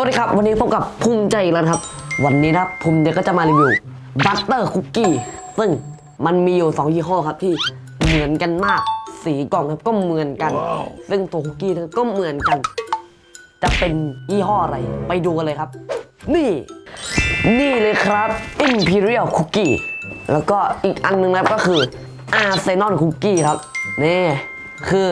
วัสดีครับ วันนี้พบกับภูมิใจอีกแล้วนะครับ วันนี้นะครับภูมิใจก็จะมารีวิวบัตเตอร์คุกกี้ซึ่งมันมีอยู่2ยี่ห้อครับที่เหมือนกันมาก สีกล่องครับก็เหมือนกัน ซึ่งตัวคุกกี้ก็เหมือนกัน จะเป็นยี่ห้ออะไรไปดูกันเลยครับ นี่ นี่เลยครับ Imperial Cookie แล้วก็อีกอันหนึงนะครับก็คือ Arsenal Cookie ครับ นี่ คือ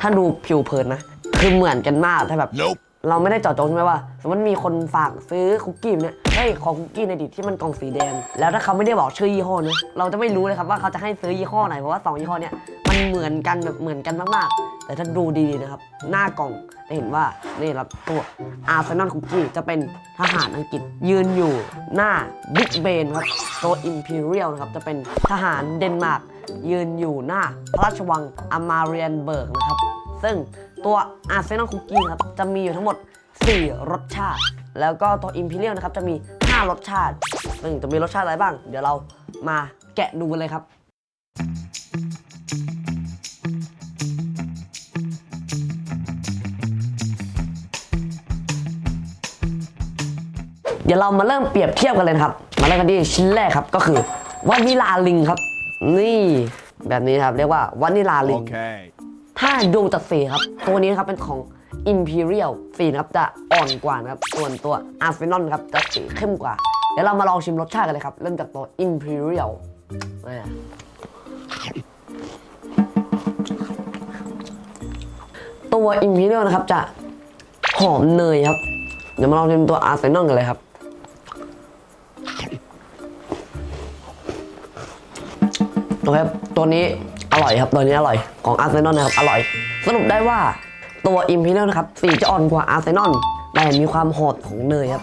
ถ้าดูผิวเผินนะ คือเหมือนกันมากแต่แบบ Nope เราไม่ได้เจาะจงใช่ไหมว่า สมมติมีคนฝากซื้อคุกกี้เนี่ยเฮ้ยขอคุกกี้ในดิที่มันกล่องสีแดง แล้วถ้าเขาไม่ได้บอกชื่อยี่ห้อนะเราจะไม่รู้เลยครับว่าเขาจะให้ซื้อยี่ห้อไหนเพราะว่าสองยี่ห้อเนี่ยมันเหมือนกันแบบเหมือนกันมากๆ แต่ถ้าดูดีๆนะครับ หน้ากล่องจะเห็นว่านี่ครับตัวอาร์เซนอลคุกกี้จะเป็นทหารอังกฤษยืนอยู่หน้าบิ๊กเบนครับตัวอิมพีเรียลนะครับจะเป็นทหารเดนมาร์กยืนอยู่หน้าพระราชวังอมาเรียนเบิร์กนะครับ ซึ่งตัวอาร์เซนอลคุกกี้ครับ จะมีอยู่ทั้งหมด 4 รสชาติ แล้วก็ตัว Imperial นะครับ จะมี 5 รสชาติ ซึ่งจะมีรสชาติอะไรบ้าง เดี๋ยวเรามาแกะดูกันเลยครับเดี๋ยวเรามาเริ่มเปรียบเทียบกันเลยครับ มาเริ่มกันที่ชิ้นแรกครับก็คือวานิลาลิงครับ นี่แบบนี้ครับเรียกว่าวานิลาลิง Okay. ถ้าดูจากสีครับ ตัวนี้นะครับเป็นของ Imperial สีนะครับจะอ่อนกว่านะครับ ส่วนตัว a r s e n a l ครับจะสีเข้มกว่า เดี๋ยวเรามาลองชิมรสชาติกันเลยครับ เริ่มจากตัว Imperial ตัว Imperial นะครับจะหอมเนยครับ เดี๋ยวมาลองชิมตัว a r s e n a l กันเลยครับโอเคครับตัวนี้ อร่อยครับ ตัวนี้อร่อยของอาร์เซนอลนะครับ อร่อย สรุปได้ว่าตัวอิมพีเรียลนะครับสีจะอ่อนกว่าอาร์เซนอลแต่มีความโหดของเนยครับ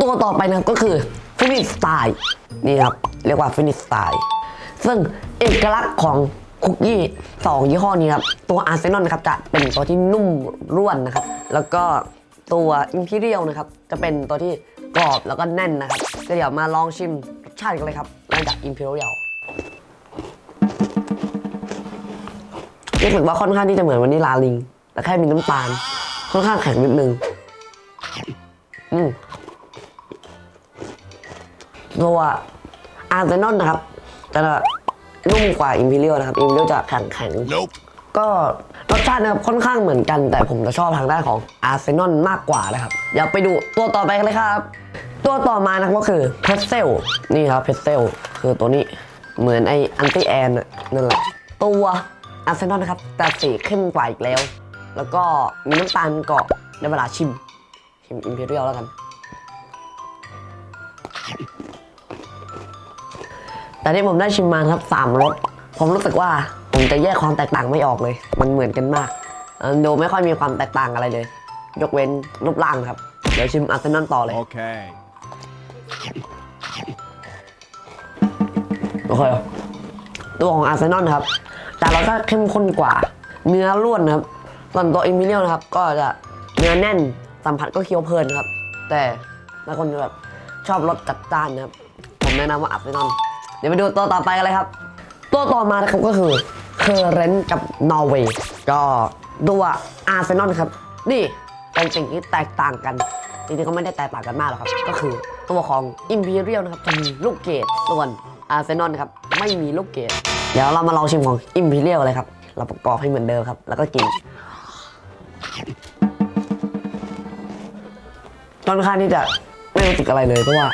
ตัวต่อไปนะครับก็คือฟินิชสไตล์นี่ครับ เรียกว่าฟินิชสไตล์ซึ่งเอกลักษณ์ของคุกกี้สองยี่ห้อนี้ครับ ตัวอาร์เซนอลนะครับจะเป็นตัวที่นุ่มร่วนนะครับ แล้วก็ตัวอิมพีเรียลนะครับ จะเป็นตัวที่กรอบแล้วก็แน่นนะครับ ก็เดี๋ยวมาลองชิมรสชาติกันเลยครับเริ่มจากอิมพีเรียล รู้สึกว่าค่อนข้างที่จะเหมือนวานิลาลิง แต่แค่มีน้ำตาล ค่อนข้างแข็งนิดนึง อืมตัวอาร์เซนอลนะครับจะนุ่มกว่าอิมพีเรียลนะครับอิมพีเรียลจะแข็งแข็ง Nope. ก็รสชาตินะครับค่อนข้างเหมือนกัน แต่ผมจะชอบทางด้านของอาร์เซนอลมากกว่านะครับ อยากไปดูตัวต่อไปกันเลยครับ ตัวต่อมานะครับก็คือเพสเซลนี่ครับเพสเซลคือตัวนี้เหมือนไออันตี้แอนนั่นแหละตัว อาร์เซนอลนะครับแต่สีเข้มกว่าอีกแล้ว แล้วก็มีน้ำตาลเกาะในเวลาชิม ชิมอิมพีเรียลแล้วกัน แต่ที่ผมได้ชิมมานะครับสามรสผมรู้สึกว่าผมจะแยกความแตกต่างไม่ออกเลย มันเหมือนกันมากเอ่อดูไม่ค่อยมีความแตกต่างอะไรเลย ยกเว้นรูปร่างครับ เดี๋ยวชิมอาร์เซนอลต่อเลย Okay. โอเคตัวของอาร์เซนอลครับ แต่เราติเข้มข้นกว่า เนื้อร่วนนะครับส่วนตัวอิมพิเรียลนะครับ ก็จะเนื้อแน่นสัมผัสก็เคี้ยวเพลินครับ แต่บางคนแบบชอบรสจัดจ้านนะครับ ผมแนะนำว่าอาร์เซนอลเดี๋ยวไปดูตัวต่อไปกันเลยครับ ตัวต่อมานะครับก็คือเคอร์เรนกับนอร์เวย์ก็ตัวอาร์เซนอลครับ นี่เป็นสิ่งที่แตกต่างกันจริงๆก็ไม่ได้แตกต่างกันมากหรอกครับ ก็คือตัวของ Imperial นะครับจะมีลูกเกดส่วน Arsenal นะครับไม่มีลูกเกด เดี๋ยวเรามาลองชิมของ Imperial เลยครับ เราประกอบให้เหมือนเดิมครับ แล้วก็กินค่อนข้างที่จะไม่รู้สึกอะไรเลยเพราะว่า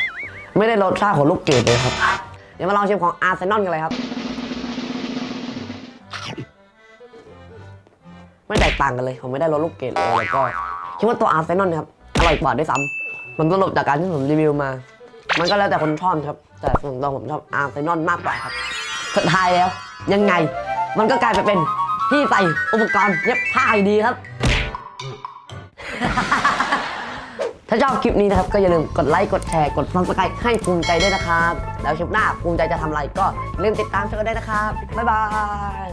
ไม่ได้รสชาติของลูกเกดเลยครับ เดี๋ยวมาลองชิมของ Arsenal กันเลยครับ ไม่แตกต่างกันเลย ผมไม่ได้รสลูกเกดเลยแล้วก็คิดว่าตัวอาร์เซนอลครับอร่อยกว่าด้วยซ้ำมันสรุปจากการที่ผมรีวิวมา มันก็แล้วแต่คนชอบครับ แต่ส่วนตัวผมชอบอาร์เซนอลมากกว่าครับ สุดท้ายแล้ว ยังไง มันก็กลายไปเป็นที่ใส่อุปกรณ์เย็บผ้าอยู่ดีครับ ถ้าชอบคลิปนี้นะครับ ก็อย่าลืมกดไลค์ กดแชร์ กดฟังสไครต์ให้ภูมิใจด้วยนะครับ แล้วคลิปหน้าภูมิใจจะทำอะไรก็อย่าลืมติดตามช่องกันได้นะครับ บ๊ายบาย